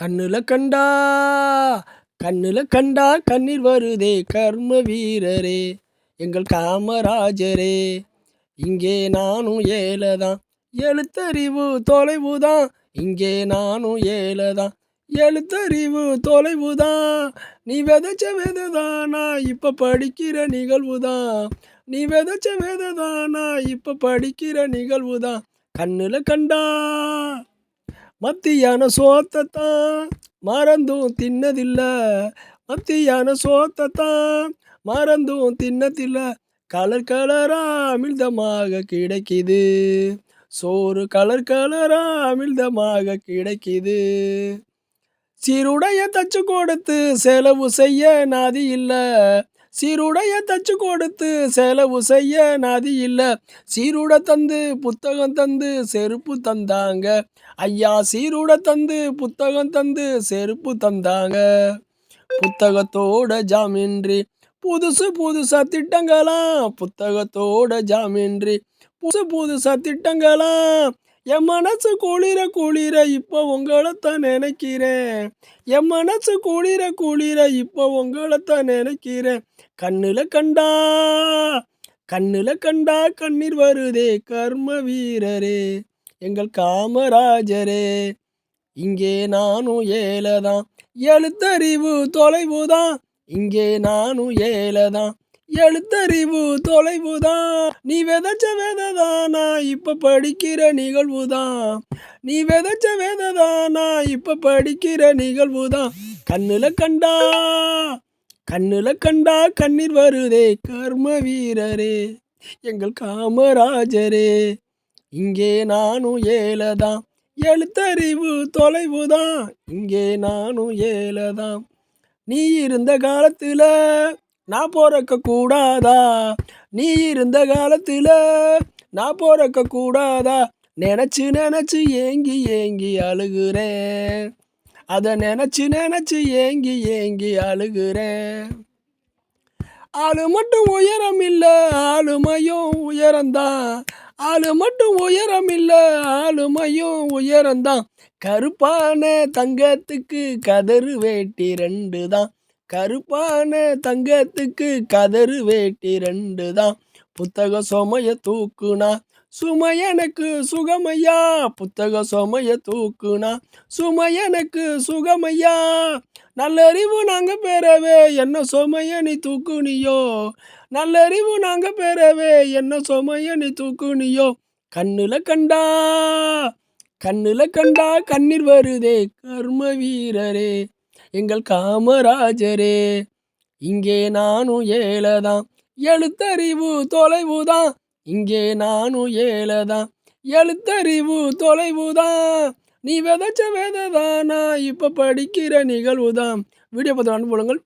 கண்ணுல கண்டா கண்ணுல கண்டா கண்ணீர் வருதே கர்ம வீரரே எங்கள் காமராஜரே. இங்கே நானும் ஏலதான் எழுத்தறிவு தொலைவுதான். இங்கே நானும் ஏலதான் எழுத்தறிவு தொலைவுதான். நீ விதைச்ச விதைதானா இப்போ படிக்கிற நிகழ்வுதான். நீ விதைச்ச விதைதானா இப்போ படிக்கிற நிகழ்வுதான். கண்ணுல கண்டா மத்தியான சோத்தத்தான் மறந்தும் தின்னதில்லை. மத்தியான சோத்தத்தான் மறந்தும் தின்னதில்லை. கலர் கலரா அமிழ்தமாக கிடைக்குது. சோறு கலர் கலரா அமிழ்தமாக கிடைக்குது. சீருடைய தச்சு கொடுத்து செலவு செய்ய நாதி இல்லை. சீருடைய தச்சு கொடுத்து செலவு செய்ய நதி இல்லை. சீருட தந்து புத்தகம் தந்து செருப்பு தந்தாங்க. ஐயா சீருட தந்து புத்தகம் தந்து செருப்பு தந்தாங்க. புத்தகத்தோட ஜாமீன்றி புதுசு புதுசா திட்டங்களாம். புத்தகத்தோட ஜாமீன்றி புதுசு புதுசா திட்டங்களாம். என் மனசு குளிர குளிர இப்போ உங்களைத்தான் நினைக்கிறேன். என் மனசு குளிர குளிர இப்போ உங்களைத்தான் நினைக்கிறேன். கண்ணில் கண்டா கண்ணில் கண்டா கண்ணீர் வருதே கர்ம வீரரே எங்கள் காமராஜரே. இங்கே நானும் ஏலதான் எழுத்தறிவு தொலைவுதான். இங்கே நானும் ஏலதான் எழுத்தறிவு தொலைவு தான் நீ விதைச்ச விதைதானா இப்ப படிக்கிற நிகழ்வுதான். நீ விதைச்ச விதைதானா இப்ப படிக்கிற நிகழ்வு தான் கண்ணுல கண்டா கண்ணுல கண்டா கண்ணீர் வருதே கர்ம வீரரே. எங்கள் காமராஜரே. இங்கே நானும் ஏலதான். எழுத்தறிவு தொலைவுதான். இங்கே நானும் ஏலதான். நீ இருந்த காலத்துல நான் பிறக்க கூடாதா? நீ இருந்த காலத்தில் நான் பிறக்க கூடாதா? நினச்சி நினச்சி ஏங்கி ஏங்கி அழுகுறேன். அதை நினச்சி நினச்சி ஏங்கி ஏங்கி அழுகுறேன். ஆளு மட்டும் உயரம் இல்லை ஆளுமையும் உயரம்தான் ஆளு மட்டும் உயரம் இல்லை ஆளுமையும் உயரம்தான் கருப்பான தங்கத்துக்கு கதறு வேட்டி ரெண்டு தான் கருப்பான தங்கத்துக்கு கதறு வேட்டி ரெண்டு தான் புத்தக சுமைய தூக்குனா சுமை எனக்கு சுகமையா? புத்தக சுமைய தூக்குனா சுமை எனக்கு சுகமையா? நல்லறிவு நாங்கள் பெறவே என்ன சுமைய நீ தூக்குனியோ? நல்லறிவு நாங்கள் பெறவே என்ன சுமைய நீ தூக்குனியோ? கண்ணுல கண்டா கண்ணுல கண்டா கண்ணீர் வருதே கர்ம வீரரே. எங்கள் காமராஜரே இங்கே நானும் ஏழதான் எழுத்தறிவு தொலைவுதான். இங்கே நானும் ஏழதான் எழுத்தறிவு தொலைவுதான். நீ விதைச்ச விதைதானா? இப்போ படிக்கிற நிகழ்வுதான். வீடியோ பார்த்து அனுப்புங்கள்